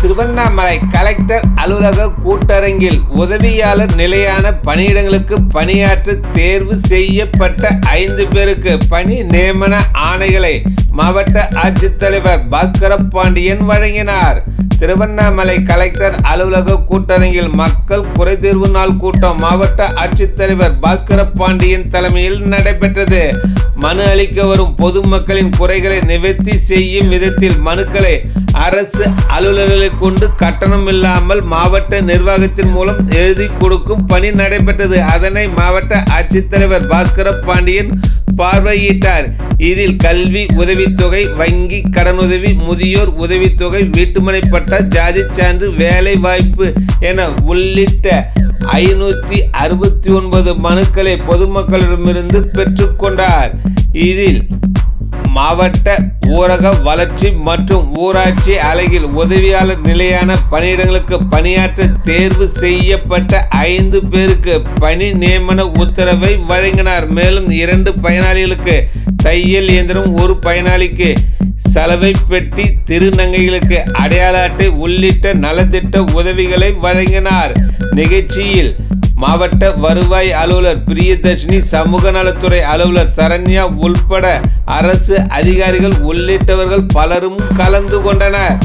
Tiruvannamalai collector அலுவலக கூட்டரங்கில் உதவியாளர் நிலையான பணியிடங்களுக்கு பணியாற்ற தேர்வு செய்யப்பட்ட ஐந்து பேருக்கு பணி நியமன ஆணைகளை மாவட்ட ஆட்சித்தலைவர் பாஸ்கர பாண்டியன் வழங்கினார். திருவண்ணாமலை கலெக்டர் அலுவலக கூட்டரங்கில் மக்கள் குறைதீர்வு நாள் கூட்டம் மாவட்ட ஆட்சித்தலைவர் பாஸ்கர பாண்டியன் தலைமையில் நடைபெற்றது. மனு அளிக்க வரும் பொதுமக்களின் குறைகளை நிவர்த்தி செய்யும் விதத்தில் மனுக்களை அரசு அலுவலர்களை கொண்டு கட்டணம் இல்லாமல் மாவட்ட நிர்வாகத்தின் மூலம் எழுதி கொடுக்கும் பணி நடைபெற்றது. அதனை மாவட்ட ஆட்சித்தலைவர் பாஸ்கர பாண்டியன் பார்வையிட்டார். இதில் கல்வி உதவித்தொகை வங்கி கடனுதவி முதியோர் உதவித்தொகை வீட்டுமனை பட்டா ஜாதி சான்று வேலை வாய்ப்பு என உள்ளிட்ட ஐநூத்தி அறுபத்தி ஒன்பது மனுக்களை பொதுமக்களிடமிருந்து பெற்றுக்கொண்டார் இதில் மாவட்ட ஊரக வளர்ச்சி மற்றும் ஊராட்சி அலகில் உதவியாளர் நிலையான பணியிடங்களுக்கு பணியாற்ற தேர்வு செய்யப்பட்ட ஐந்து பேருக்கு பணி நியமன உத்தரவை வழங்கினார். மேலும் இரண்டு பயனாளிகளுக்கு தையல் இயந்திரம் ஒரு பயனாளிக்கு சலவை பெட்டி திருநங்கைகளுக்கு அடையாள அட்டை உள்ளிட்ட நலத்திட்ட உதவிகளை வழங்கினார். நிகழ்ச்சியில் மாவட்ட வருவாய் அலுவலர் பிரியதர்ஷினி சமூக நலத்துறை அலுவலர் சரண்யா உள்பட அரசு அதிகாரிகள் உள்ளிட்டவர்கள் பலரும் கலந்து கொண்டனர்.